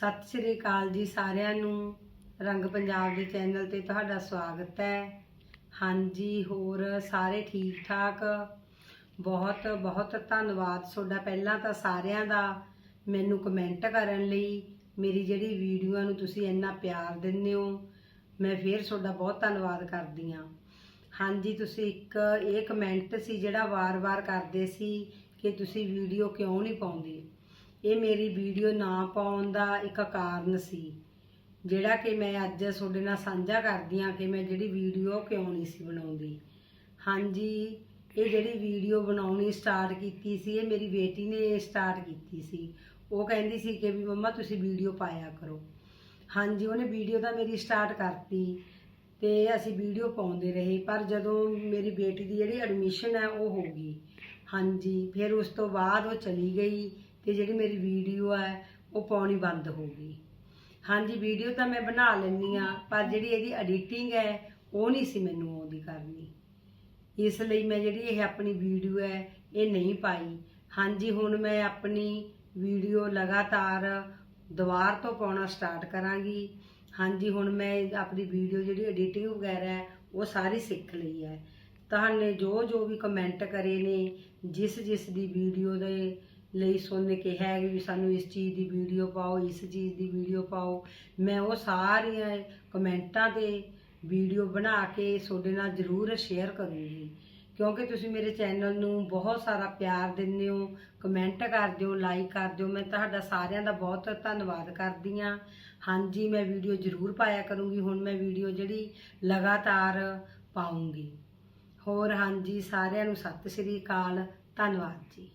ਸਤਿ ਸ੍ਰੀ ਅਕਾਲ ਜੀ ਸਾਰਿਆਂ ਨੂੰ। ਰੰਗ ਪੰਜਾਬ ਦੇ ਚੈਨਲ ਤੇ ਤੁਹਾਡਾ ਸਵਾਗਤ ਹੈ। ਹਾਂਜੀ, ਹੋਰ ਸਾਰੇ ਠੀਕ ਠਾਕ ਬਹੁਤ ਬਹੁਤ ਧੰਨਵਾਦ ਤੁਹਾਡਾ ਪਹਿਲਾਂ ਤਾਂ ਸਾਰਿਆਂ ਦਾ ਮੈਨੂੰ ਕਮੈਂਟ ਕਰਨ ਲਈ। ਮੇਰੀ ਜਿਹੜੀ ਵੀਡੀਓ ਨੂੰ ਤੁਸੀਂ ਇੰਨਾ ਪਿਆਰ ਦਿੰਦੇ ਹੋ, ਮੈਂ ਫੇਰ ਤੁਹਾਡਾ ਬਹੁਤ ਧੰਨਵਾਦ ਕਰਦੀ ਹਾਂ। ਹਾਂਜੀ, ਤੁਸੀਂ ਇੱਕ ਇਹ ਕਮੈਂਟ ਸੀ ਜਿਹੜਾ ਵਾਰ-ਵਾਰ ਕਰਦੇ ਸੀ ਕਿ ਤੁਸੀਂ ਵੀਡੀਓ ਕਿਉਂ ਨਹੀਂ ਪਾਉਂਦੇ? ਇਹ ਮੇਰੀ ਵੀਡੀਓ ਨਾ ਪਾਉਣ ਦਾ ਇੱਕ ਕਾਰਨ ਸੀ। ਜਿਹੜਾ ਕਿ ਮੈਂ ਅੱਜ ਤੁਹਾਡੇ ਨਾਲ ਸਾਂਝਾ ਕਰਦੀ ਹਾਂ ਕਿ ਮੈਂ ਜਿਹੜੀ ਵੀਡੀਓ ਕਿਉਂ ਨਹੀਂ ਸੀ ਬਣਾਉਂਦੀ। ਹਾਂਜੀ, ਇਹ ਜਿਹੜੀ ਵੀਡੀਓ ਬਣਾਉਣੀ ਸਟਾਰਟ ਕੀਤੀ ਸੀ, ਇਹ ਮੇਰੀ ਬੇਟੀ ਨੇ ਸਟਾਰਟ ਕੀਤੀ ਸੀ। ਉਹ ਕਹਿੰਦੀ ਸੀ ਕਿ ਵੀ ਮੰਮਾ ਤੁਸੀਂ ਵੀਡੀਓ ਪਾਇਆ ਕਰੋ। ਹਾਂਜੀ, ਉਹਨੇ ਵੀਡੀਓ ਤਾਂ ਮੇਰੀ ਸਟਾਰਟ ਕਰਤੀ ਤੇ ਅਸੀਂ ਵੀਡੀਓ ਪਾਉਂਦੇ ਰਹੇ, ਪਰ ਜਦੋਂ ਮੇਰੀ ਬੇਟੀ ਦੀ ਜਿਹੜੀ ਐਡਮਿਸ਼ਨ ਹੈ ਉਹ ਹੋ ਗਈ। ਹਾਂਜੀ, ਫਿਰ ਉਸ ਤੋਂ ਬਾਅਦ ਉਹ ਚਲੀ ਗਈ ਤੇ ਜਿਹੜੀ ਮੇਰੀ ਵੀਡੀਓ ਹੈ, ਉਹ ਪਾਉਣੀ ਬੰਦ ਹੋ ਗਈ। ਹਾਂਜੀ, ਵੀਡੀਓ ਤਾਂ ਮੈਂ ਬਣਾ ਲੈਂਦੀ ਆ ਪਰ ਜਿਹੜੀ ਇਹਦੀ ਐਡੀਟਿੰਗ ਹੈ, ਉਹ ਨਹੀਂ ਸੀ ਮੈਨੂੰ ਆਉਂਦੀ ਕਰਨੀ। ਇਸ ਲਈ ਮੈਂ ਜਿਹੜੀ ਇਹ ਆਪਣੀ ਵੀਡੀਓ ਹੈ, ਇਹ ਨਹੀਂ ਪਾਈ। ਹਾਂਜੀ, ਹੁਣ ਮੈਂ ਆਪਣੀ ਵੀਡੀਓ ਲਗਾਤਾਰ ਦੁਬਾਰ ਤੋਂ ਪਾਉਣਾ ਸਟਾਰਟ ਕਰਾਂਗੀ। ਹਾਂਜੀ, ਹੁਣ ਮੈਂ ਆਪਣੀ ਵੀਡੀਓ ਜਿਹੜੀ ਐਡੀਟਿੰਗ ਵਗੈਰਾ ਹੈ, ਉਹ ਸਾਰੀ ਸਿੱਖ ਲਈ ਹੈ। ਤੁਹਾਨੂੰ ਜੋ ਜੋ ਵੀ ਕਮੈਂਟ ਕਰੇ ਨੇ ਜਿਸ ਜਿਸ ਦੀ ਵੀਡੀਓ ਦੇ ਲਈ ਸੁਣ ਕੇ ਹੈ ਵੀ ਸਾਨੂੰ ਇਸ ਚੀਜ਼ ਦੀ ਵੀਡੀਓ ਪਾਓ, ਇਸ ਚੀਜ਼ ਦੀ ਵੀਡੀਓ ਪਾਓ। ਮੈਂ ਉਹ ਸਾਰੀਆਂ ਕਮੈਂਟਾਂ ਤੇ ਵੀਡੀਓ ਬਣਾ ਕੇ ਤੁਹਾਡੇ ਨਾਲ ਜ਼ਰੂਰ ਸ਼ੇਅਰ ਕਰੂੰਗੀ। ਕਿਉਂਕਿ ਤੁਸੀਂ ਮੇਰੇ ਚੈਨਲ ਨੂੰ ਬਹੁਤ ਸਾਰਾ ਪਿਆਰ ਦਿੰਦੇ ਹੋ ਕਮੈਂਟ ਕਰਦੇ ਹੋ ਲਾਈਕ ਕਰਦੇ ਹੋ। ਮੈਂ ਤੁਹਾਡਾ ਸਾਰਿਆਂ ਦਾ ਬਹੁਤ ਧੰਨਵਾਦ ਕਰਦੀ ਹਾਂ। ਹਾਂਜੀ, ਮੈਂ ਵੀਡੀਓ ਜ਼ਰੂਰ ਪਾਇਆ ਕਰੂੰਗੀ। ਹੁਣ ਮੈਂ ਵੀਡੀਓ ਜਿਹੜੀ ਲਗਾਤਾਰ ਪਾਉਂਗੀ। ਹੋਰ ਹਾਂਜੀ, ਸਾਰਿਆਂ ਨੂੰ ਸਤਿ ਸ੍ਰੀ ਅਕਾਲ। ਧੰਨਵਾਦ ਜੀ।